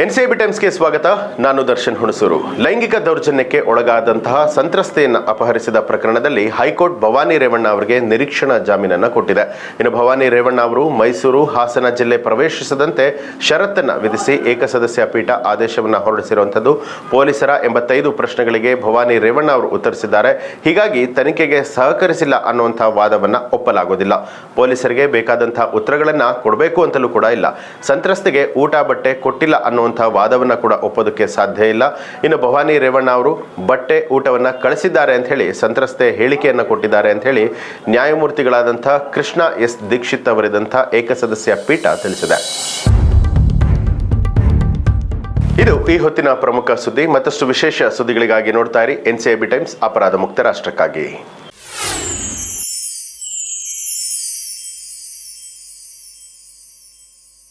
NCB ಟೈಮ್ಸ್ಗೆ ಸ್ವಾಗತ. ನಾನು ದರ್ಶನ್ ಹುಣಸೂರು. ಲೈಂಗಿಕ ದೌರ್ಜನ್ಯಕ್ಕೆ ಒಳಗಾದಂತಹ ಸಂತ್ರಸ್ತೆಯನ್ನು ಅಪಹರಿಸಿದ ಪ್ರಕರಣದಲ್ಲಿ ಹೈಕೋರ್ಟ್ ಭವಾನಿ ರೇವಣ್ಣ ಅವರಿಗೆ ನಿರೀಕ್ಷಣಾ ಜಾಮೀನನ್ನು ಕೊಟ್ಟಿದೆ. ಇನ್ನು ಭವಾನಿ ರೇವಣ್ಣ ಅವರು ಮೈಸೂರು, ಹಾಸನ ಜಿಲ್ಲೆ ಪ್ರವೇಶಿಸದಂತೆ ಷರತ್ತನ್ನು ವಿಧಿಸಿ ಏಕಸದಸ್ಯ ಪೀಠ ಆದೇಶವನ್ನು ಹೊರಡಿಸಿರುವಂಥದ್ದು ಪೊಲೀಸರ ಎಂಬತ್ತೈದು ಪ್ರಶ್ನೆಗಳಿಗೆ ಭವಾನಿ ರೇವಣ್ಣ ಅವರು ಉತ್ತರಿಸಿದ್ದಾರೆ. ಹೀಗಾಗಿ ತನಿಖೆಗೆ ಸಹಕರಿಸಿಲ್ಲ ಅನ್ನುವಂತಹ ವಾದವನ್ನು ಒಪ್ಪಲಾಗೋದಿಲ್ಲ ಪೊಲೀಸರಿಗೆ ಬೇಕಾದಂತಹ ಉತ್ತರಗಳನ್ನು ಕೊಡಬೇಕು ಅಂತಲೂ ಕೂಡ ಇಲ್ಲ. ಸಂತ್ರಸ್ತೆಗೆ ಊಟ, ಬಟ್ಟೆ ಕೊಟ್ಟಿಲ್ಲ ಅನ್ನುವಂತಹ ವಾದವನ್ನು ಕೂಡ ಒಪ್ಪೋದಕ್ಕೆ ಸಾಧ್ಯ ಇಲ್ಲ. ಇನ್ನು ಭವಾನಿ ರೇವಣ್ಣ ಅವರು ಬಟ್ಟೆ ಊಟವನ್ನು ಕಳಿಸಿದ್ದಾರೆ ಅಂತ ಹೇಳಿ ಸಂತ್ರಸ್ತೆ ಹೇಳಿಕೆಯನ್ನು ಕೊಟ್ಟಿದ್ದಾರೆ ಅಂತ ಹೇಳಿ ನ್ಯಾಯಮೂರ್ತಿಗಳಾದಂಥ ಕೃಷ್ಣ ಎಸ್ ದೀಕ್ಷಿತ್ ಅವರಿದಂಥ ಏಕಸದಸ್ಯ ಪೀಠ ತಿಳಿಸಿದೆ. ಇದು ಈ ಹೊತ್ತಿನ ಪ್ರಮುಖ ಸುದ್ದಿ. ಮತ್ತಷ್ಟು ವಿಶೇಷ ಸುದ್ದಿಗಳಿಗಾಗಿ ನೋಡ್ತಾ ಇರಿ. ಎನ್ ಟೈಮ್ಸ್, ಅಪರಾಧ ಮುಕ್ತ ರಾಷ್ಟ್ರಕ್ಕಾಗಿ.